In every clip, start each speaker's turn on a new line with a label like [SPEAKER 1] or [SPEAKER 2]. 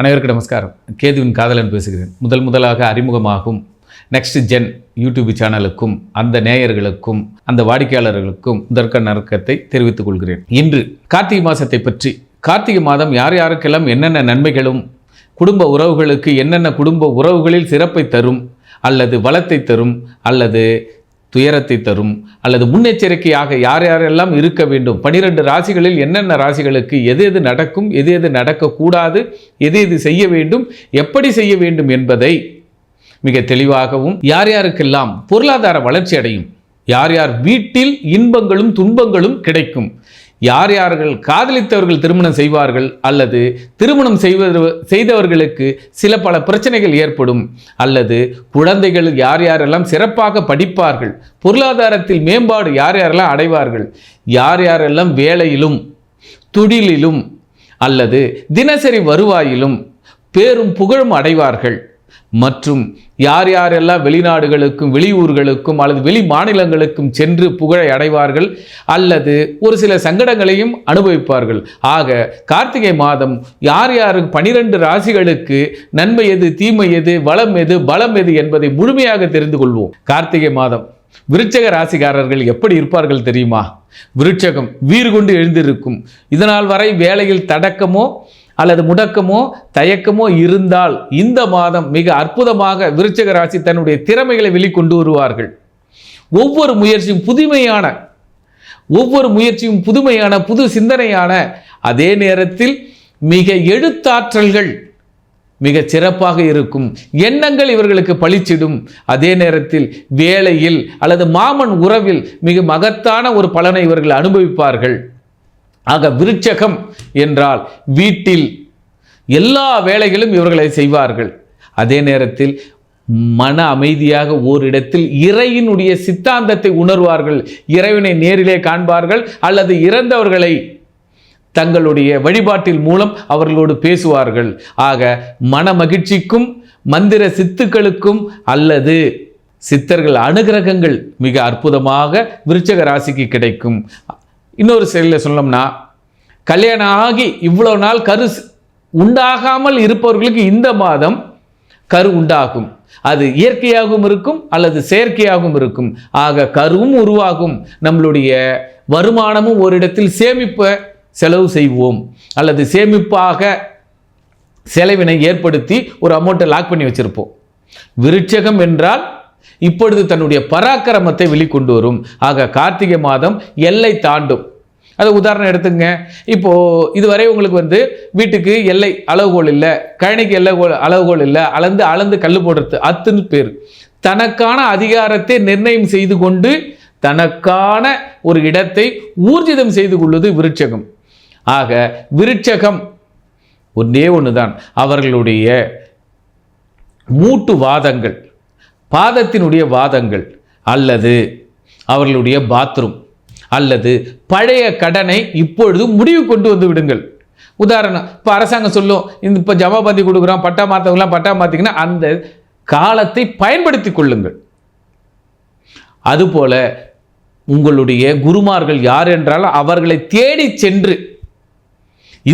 [SPEAKER 1] அனைவருக்கு நமஸ்காரம். கேதுவின் காதலன் பேசுகிறேன். முதல் முதலாக அறிமுகமாகும் நெக்ஸ்ட் ஜென் யூடியூப் சேனலுக்கும் அந்த நேயர்களுக்கும் அந்த வாடிக்கையாளர்களுக்கும் முதற்க நறுக்கத்தை தெரிவித்துக் கொள்கிறேன். இன்று கார்த்திகை மாதத்தை பற்றி கார்த்திகை மாதம் யார் யாருக்கெல்லாம் என்னென்ன நன்மைகளும் குடும்ப உறவுகளுக்கு என்னென்ன குடும்ப உறவுகளில் சிறப்பை தரும் அல்லது வளத்தை தரும் அல்லது துயரத்தை தரும் அல்லது முன்னெச்சரிக்கையாக யார் யாரெல்லாம் இருக்க வேண்டும்? பனிரெண்டு ராசிகளில் என்னென்ன ராசிகளுக்கு எது எது நடக்கும் எது எது நடக்கக்கூடாது எது எது செய்ய வேண்டும் எப்படி செய்ய வேண்டும் என்பதை மிக தெளிவாகவும் யார் யாருக்கெல்லாம் பொருளாதார வளர்ச்சி அடையும் யார் யார் வீட்டில் இன்பங்களும் துன்பங்களும் கிடைக்கும் யார் யார்கள் காதலித்தவர்கள் திருமணம் செய்வார்கள் அல்லது திருமணம் செய்வது செய்தவர்களுக்கு சில பல பிரச்சனைகள் ஏற்படும். அல்லது குழந்தைகள் யார் யாரெல்லாம் சிறப்பாக படிப்பார்கள் பொருளாதாரத்தில் மேம்பாடு யார் யாரெல்லாம் அடைவார்கள் யார் யாரெல்லாம் வேலையிலும் தொழிலிலும் அல்லது தினசரி வருவாயிலும் பேரும் புகழும் அடைவார்கள். மற்றும் யார் யாரெல்லாம் வெளிநாடுகளுக்கும் வெளியூர்களுக்கும் அல்லது வெளி மாநிலங்களுக்கும் சென்று புகழை அடைவார்கள் அல்லது ஒரு சில சங்கடங்களையும் அனுபவிப்பார்கள். ஆக கார்த்திகை மாதம் யார் யார் பனிரெண்டு ராசிகளுக்கு நன்மை எது தீமை எது வளம் எது பலம் எது என்பதை முழுமையாக தெரிந்து கொள்வோம். கார்த்திகை மாதம் விருச்சக ராசிக்காரர்கள் எப்படி இருப்பார்கள் தெரியுமா? விருட்சகம் வீறு கொண்டு எழுந்திருக்கும். இதனால் வரை வேலையில் தடக்கமோ அல்லது முடக்கமோ தயக்கமோ இருந்தால் இந்த மாதம் மிக அற்புதமாக விருச்சக ராசி தன்னுடைய திறமைகளை வெளிக்கொண்டு வருவார்கள். ஒவ்வொரு முயற்சியும் புதுமையான ஒவ்வொரு முயற்சியும் புதுமையான புது சிந்தனையான அதே நேரத்தில் மிக எழுத்தாற்றல்கள் மிக சிறப்பாக இருக்கும். எண்ணங்கள் இவர்களுக்கு பளிச்சிடும். அதே நேரத்தில் வேலையில் அல்லது மாமன் உறவில் மிக மகத்தான ஒரு பலனை இவர்கள் அனுபவிப்பார்கள். ஆக விருட்சகம் என்றால் வீட்டில் எல்லா வேலைகளும் இவர்களை செய்வார்கள். அதே நேரத்தில் மன அமைதியாக ஓரிடத்தில் இறையினுடைய சித்தாந்தத்தை உணர்வார்கள். இறைவனை நேரிலே காண்பார்கள் அல்லது இறந்தவர்களை தங்களுடைய வழிபாட்டில் மூலம் அவர்களோடு பேசுவார்கள். ஆக மன மகிழ்ச்சிக்கும் மந்திர சித்துக்களுக்கும் அல்லது சித்தர்கள் அனுகிரகங்கள் மிக அற்புதமாக விருச்சக ராசிக்கு கிடைக்கும். இன்னொரு செயலில் சொன்னோம்னா கல்யாணம் ஆகி இவ்வளோ நாள் கரு உண்டாகாமல் இருப்பவர்களுக்கு இந்த மாதம் கரு உண்டாகும். அது இயற்கையாகவும் இருக்கும் அல்லது செயற்கையாகவும் இருக்கும். ஆக கருவும் உருவாகும். நம்மளுடைய வருமானமும் ஒரு இடத்தில் சேமிப்பை செலவு செய்வோம். அல்லது சேமிப்பாக செலவினை ஏற்படுத்தி ஒரு அமௌண்ட்டை லாக் பண்ணி வச்சிருப்போம். விருட்சகம் என்றால் இப்பொழுது தன்னுடைய பராக்கிரமத்தை வெளிக்கொண்டு வரும் ஆக கார்த்திகை மாதம் எல்லை தாண்டும். அது உதாரணம் எடுத்துங்க. இப்போது இதுவரை உங்களுக்கு வந்து வீட்டுக்கு எல்லை அளவுகோல் இல்லை. கழனிக்கு எல்லை அளவுகோல் இல்லை. அளந்து அளந்து கல் போடுறது அத்துன்னு பேர். தனக்கான அதிகாரத்தை நிர்ணயம் செய்து கொண்டு தனக்கான ஒரு இடத்தை ஊர்ஜிதம் செய்து கொள்வது விருட்சகம். ஆக விருட்சகம் ஒன்றே ஒன்று தான் அவர்களுடைய மூட்டு வாதங்கள். பாதத்தினுடைய வாதங்கள் அல்லது அவர்களுடைய பாத்ரூம் அல்லது பழைய கடனை இப்பொழுது முடிவு கொண்டு வந்து விடுங்கள். உதாரணம் இப்போ அரசாங்கம் சொல்லும் இந்த இப்போ ஜமாபந்தி கொடுக்குறோம் பட்டா மாற்றவங்களாம் பட்டா மாற்றிங்கன்னா அந்த காலத்தை பயன்படுத்தி கொள்ளுங்கள். அதுபோல உங்களுடைய குருமார்கள் யார் என்றாலும் அவர்களை தேடி சென்று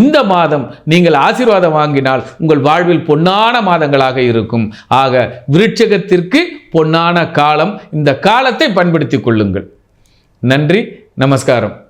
[SPEAKER 1] இந்த மாதம் நீங்கள் ஆசீர்வாதம் வாங்கினால் உங்கள் வாழ்வில் பொன்னான மாதங்களாக இருக்கும். ஆக விருட்சகத்திற்கு பொன்னான காலம். இந்த காலத்தை பயன்படுத்தி கொள்ளுங்கள். நன்றி நமஸ்காரம்.